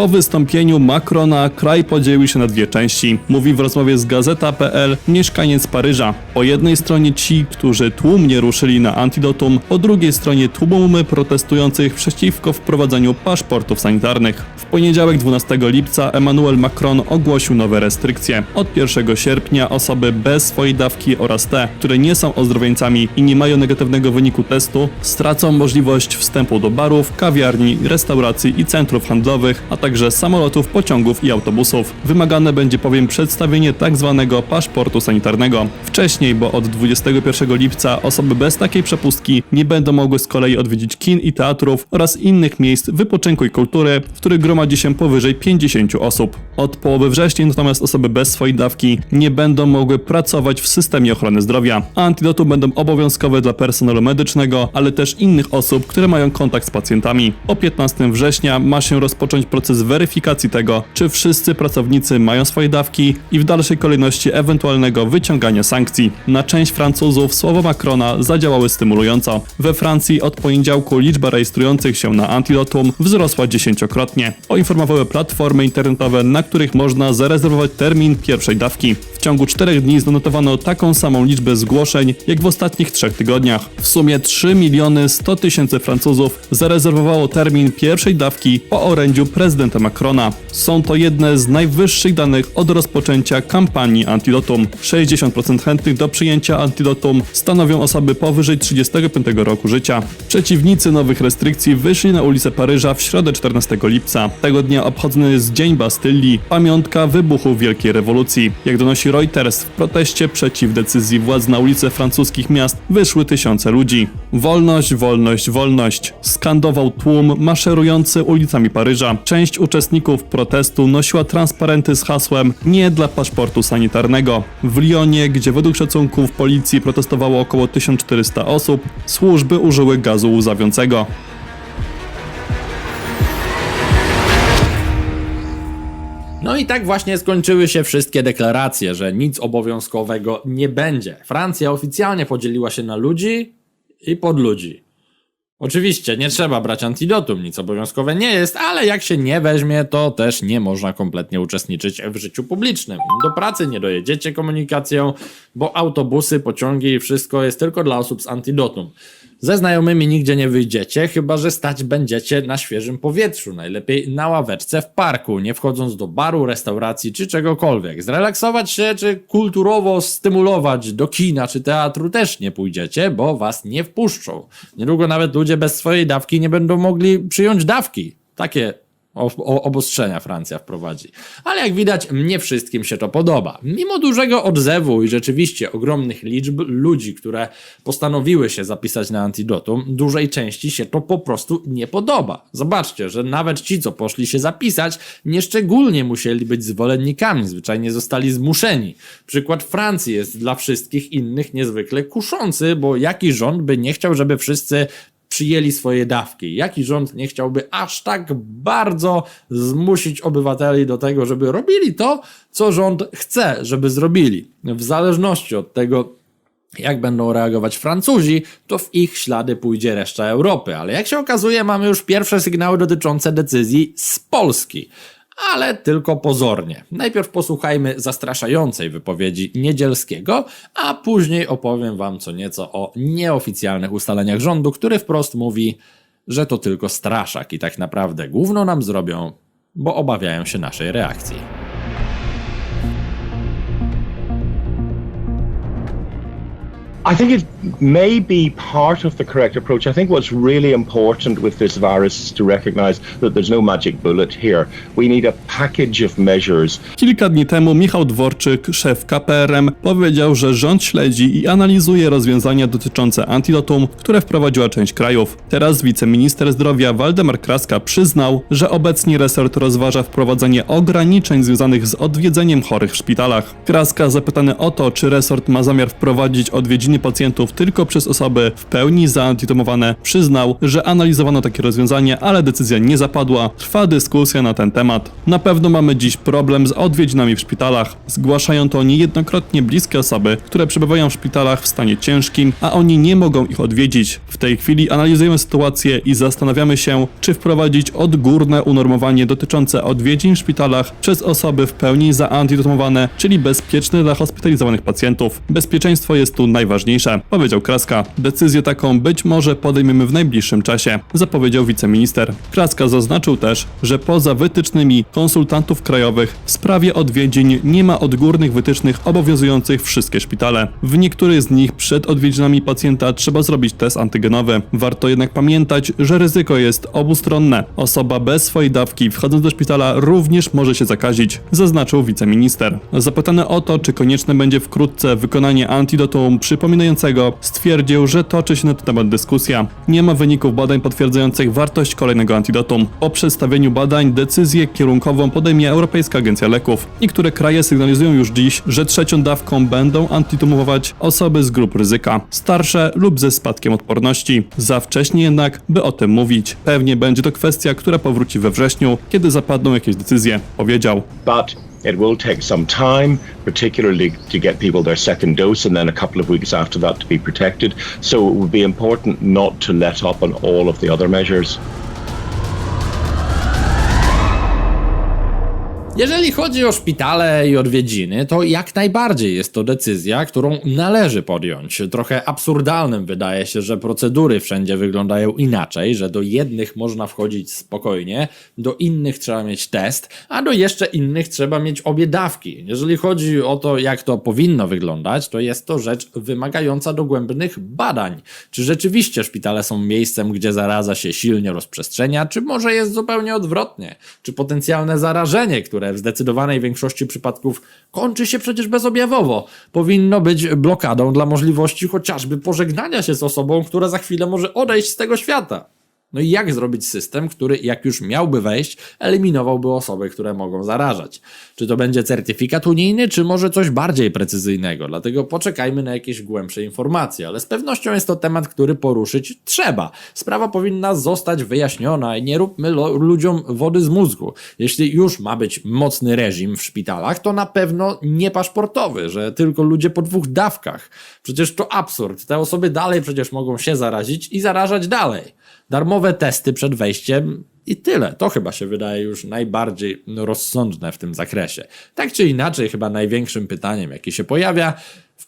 Po wystąpieniu Macrona kraj podzielił się na dwie części. Mówi w rozmowie z Gazeta.pl mieszkaniec Paryża. Po jednej stronie ci, którzy tłumnie ruszyli na antidotum, po drugiej stronie tłumy protestujących przeciwko wprowadzeniu paszportów sanitarnych. W poniedziałek 12 lipca Emmanuel Macron ogłosił nowe restrykcje. Od 1 sierpnia osoby bez swojej dawki oraz te, które nie są ozdrowieńcami i nie mają negatywnego wyniku testu, stracą możliwość wstępu do barów, kawiarni, restauracji i centrów handlowych, a także samolotów, pociągów i autobusów. Wymagane będzie bowiem przedstawienie tzw. paszportu sanitarnego. Wcześniej, bo od 21 lipca osoby bez takiej przepustki nie będą mogły z kolei odwiedzić kin i teatrów oraz innych miejsc wypoczynku i kultury, w których gromadzi się powyżej 50 osób. Od połowy września natomiast osoby bez swojej dawki nie będą mogły pracować w systemie ochrony zdrowia. Antidotum będą obowiązkowe dla personelu medycznego, ale też innych osób, które mają kontakt z pacjentami. O 15 września ma się rozpocząć proces weryfikacji tego, czy wszyscy pracownicy mają swoje dawki i w dalszej kolejności ewentualnego wyciągania sankcji. Na część Francuzów słowa Macrona zadziałały stymulująco. We Francji od poniedziałku liczba rejestrujących się na antidotum wzrosła dziesięciokrotnie. Poinformowały platformy internetowe, na których można zarezerwować termin pierwszej dawki. W ciągu czterech dni zanotowano taką samą liczbę zgłoszeń jak w ostatnich trzech tygodniach. W sumie 3 miliony 100 tysięcy Francuzów zarezerwowało termin pierwszej dawki po orędziu prezydenta Macrona. Są to jedne z najwyższych danych od rozpoczęcia kampanii antidotum. 60% chętnych do przyjęcia antidotum stanowią osoby powyżej 35 roku życia. Przeciwnicy nowych restrykcji wyszli na ulice Paryża w środę 14 lipca. Tego dnia obchodzony jest Dzień Bastylii, pamiątka wybuchu Wielkiej Rewolucji. Jak donosi Reuters, w proteście przeciw decyzji władz na ulice francuskich miast wyszły tysiące ludzi. Wolność, wolność, wolność. Skandował tłum maszerujący ulicami Paryża. Część uczestników protestu nosiła transparenty z hasłem Nie dla paszportu sanitarnego. W Lyonie, gdzie według szacunków policji protestowało około 1400 osób, służby użyły gazu łzawiącego. No i tak właśnie skończyły się wszystkie deklaracje, że nic obowiązkowego nie będzie. Francja oficjalnie podzieliła się na ludzi i pod ludzi. Oczywiście nie trzeba brać antidotum, nic obowiązkowe nie jest, ale jak się nie weźmie, to też nie można kompletnie uczestniczyć w życiu publicznym. Do pracy nie dojedziecie komunikacją, bo autobusy, pociągi i wszystko jest tylko dla osób z antidotum. Ze znajomymi nigdzie nie wyjdziecie, chyba że stać będziecie na świeżym powietrzu, najlepiej na ławeczce w parku, nie wchodząc do baru, restauracji czy czegokolwiek. Zrelaksować się czy kulturowo stymulować do kina czy teatru też nie pójdziecie, bo was nie wpuszczą. Niedługo nawet ludzie bez swojej dawki nie będą mogli przyjąć dawki. Takie obostrzenia Francja wprowadzi. Ale jak widać, nie wszystkim się to podoba. Mimo dużego odzewu i rzeczywiście ogromnych liczb ludzi, które postanowiły się zapisać na antidotum, dużej części się to po prostu nie podoba. Zobaczcie, że nawet ci, co poszli się zapisać, nieszczególnie musieli być zwolennikami, zwyczajnie zostali zmuszeni. Przykład Francji jest dla wszystkich innych niezwykle kuszący, bo jaki rząd by nie chciał, żeby wszyscy przyjęli swoje dawki. Jaki rząd nie chciałby aż tak bardzo zmusić obywateli do tego, żeby robili to, co rząd chce, żeby zrobili. W zależności od tego, jak będą reagować Francuzi, to w ich ślady pójdzie reszta Europy. Ale jak się okazuje, mamy już pierwsze sygnały dotyczące decyzji z Polski. Ale tylko pozornie. Najpierw posłuchajmy zastraszającej wypowiedzi Niedzielskiego, a później opowiem Wam co nieco o nieoficjalnych ustaleniach rządu, który wprost mówi, że to tylko straszak i tak naprawdę główną nam zrobią, bo obawiają się naszej reakcji. I think it may be part of the correct approach. I think what's really important with this virus is to recognize that there's no magic bullet here. We need a package of measures Kilka dni temu Michał Dworczyk, szef KPRM, powiedział, że rząd śledzi i analizuje rozwiązania dotyczące antidotum, które wprowadziła część krajów. Teraz wiceminister zdrowia Waldemar Kraska przyznał, że obecnie resort rozważa wprowadzenie ograniczeń związanych z odwiedzeniem chorych w szpitalach. Kraska zapytany o to, czy resort ma zamiar wprowadzić odwiedziny odwiedziny pacjentów tylko przez osoby w pełni zaantytomowane, przyznał, że analizowano takie rozwiązanie, ale decyzja nie zapadła. Trwa dyskusja na ten temat. Na pewno mamy dziś problem z odwiedzinami w szpitalach. Zgłaszają to niejednokrotnie bliskie osoby, które przebywają w szpitalach w stanie ciężkim, a oni nie mogą ich odwiedzić. W tej chwili analizujemy sytuację i zastanawiamy się, czy wprowadzić odgórne unormowanie dotyczące odwiedzin w szpitalach przez osoby w pełni zaantydotomowane, czyli bezpieczne dla hospitalizowanych pacjentów. Bezpieczeństwo jest tu najważniejsze, powiedział Kraska. Decyzję taką być może podejmiemy w najbliższym czasie, zapowiedział wiceminister. Kraska zaznaczył też, że poza wytycznymi konsultantów krajowych w sprawie odwiedzin nie ma odgórnych wytycznych obowiązujących wszystkie szpitale. W niektórych z nich przed odwiedzinami pacjenta trzeba zrobić test antygenowy. Warto jednak pamiętać, że ryzyko jest obustronne. Osoba bez swojej dawki wchodząc do szpitala również może się zakazić, zaznaczył wiceminister. Zapytany o to, czy konieczne będzie wkrótce wykonanie antidotum stwierdził, że toczy się na ten temat dyskusja. Nie ma wyników badań potwierdzających wartość kolejnego antidotum. Po przedstawieniu badań decyzję kierunkową podejmie Europejska Agencja Leków. Niektóre kraje sygnalizują już dziś, że trzecią dawką będą antytumować osoby z grup ryzyka, starsze lub ze spadkiem odporności. Za wcześnie jednak, by o tym mówić. Pewnie będzie to kwestia, która powróci we wrześniu, kiedy zapadną jakieś decyzje, powiedział. But it will take some time, particularly to get people their second dose and then a couple of weeks after that to be protected. So it would be important not to let up on all of the other measures. Jeżeli chodzi o szpitale i odwiedziny, to jak najbardziej jest to decyzja, którą należy podjąć. Trochę absurdalnym wydaje się, że procedury wszędzie wyglądają inaczej, że do jednych można wchodzić spokojnie, do innych trzeba mieć test, a do jeszcze innych trzeba mieć obie dawki. Jeżeli chodzi o to, jak to powinno wyglądać, to jest to rzecz wymagająca dogłębnych badań. Czy rzeczywiście szpitale są miejscem, gdzie zaraza się silnie rozprzestrzenia, czy może jest zupełnie odwrotnie? Czy potencjalne zarażenie, które w zdecydowanej większości przypadków kończy się przecież bezobjawowo, powinno być blokadą dla możliwości chociażby pożegnania się z osobą, która za chwilę może odejść z tego świata. No i jak zrobić system, który jak już miałby wejść, eliminowałby osoby, które mogą zarażać? Czy to będzie certyfikat unijny, czy może coś bardziej precyzyjnego? Dlatego poczekajmy na jakieś głębsze informacje, ale z pewnością jest to temat, który poruszyć trzeba. Sprawa powinna zostać wyjaśniona i nie róbmy ludziom wody z mózgu. Jeśli już ma być mocny reżim w szpitalach, to na pewno nie paszportowy, że tylko ludzie po dwóch dawkach. Przecież to absurd. Te osoby dalej przecież mogą się zarazić i zarażać dalej darmowe testy przed wejściem i tyle. To chyba się wydaje już najbardziej rozsądne w tym zakresie. Tak czy inaczej, chyba największym pytaniem, jakie się pojawia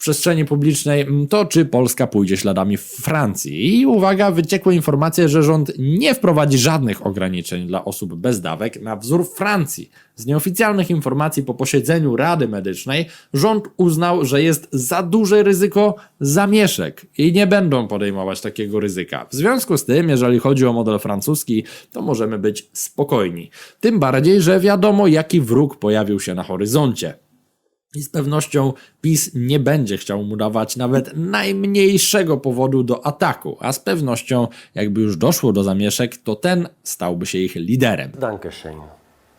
przestrzeni publicznej, to czy Polska pójdzie śladami Francji. I uwaga, wyciekły informacje, że rząd nie wprowadzi żadnych ograniczeń dla osób bez dawek na wzór Francji. Z nieoficjalnych informacji po posiedzeniu Rady Medycznej rząd uznał, że jest za duże ryzyko zamieszek i nie będą podejmować takiego ryzyka. W związku z tym, jeżeli chodzi o model francuski, to możemy być spokojni. Tym bardziej, że wiadomo, jaki wróg pojawił się na horyzoncie. I z pewnością PiS nie będzie chciał mu dawać nawet najmniejszego powodu do ataku, a z pewnością, jakby już doszło do zamieszek, to ten stałby się ich liderem. Dankeschön.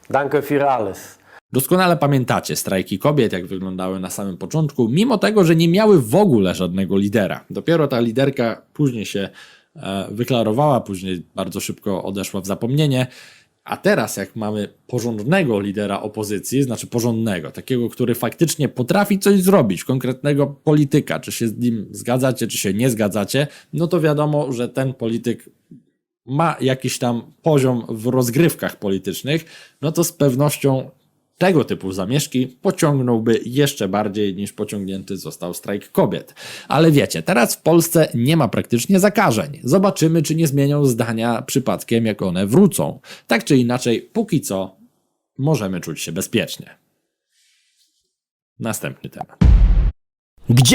Danke für alles. Doskonale pamiętacie strajki kobiet, jak wyglądały na samym początku, mimo tego, że nie miały w ogóle żadnego lidera. Dopiero ta liderka później się e, wyklarowała, później bardzo szybko odeszła w zapomnienie. A teraz, jak mamy porządnego lidera opozycji, znaczy porządnego, takiego, który faktycznie potrafi coś zrobić, konkretnego polityka, czy się z nim zgadzacie, czy się nie zgadzacie, no to wiadomo, że ten polityk ma jakiś tam poziom w rozgrywkach politycznych, no to z pewnością tego typu zamieszki pociągnąłby jeszcze bardziej niż pociągnięty został strajk kobiet. Ale wiecie, teraz w Polsce nie ma praktycznie zakażeń. Zobaczymy, czy nie zmienią zdania przypadkiem, jak one wrócą. Tak czy inaczej, póki co możemy czuć się bezpiecznie. Następny temat. Gdzie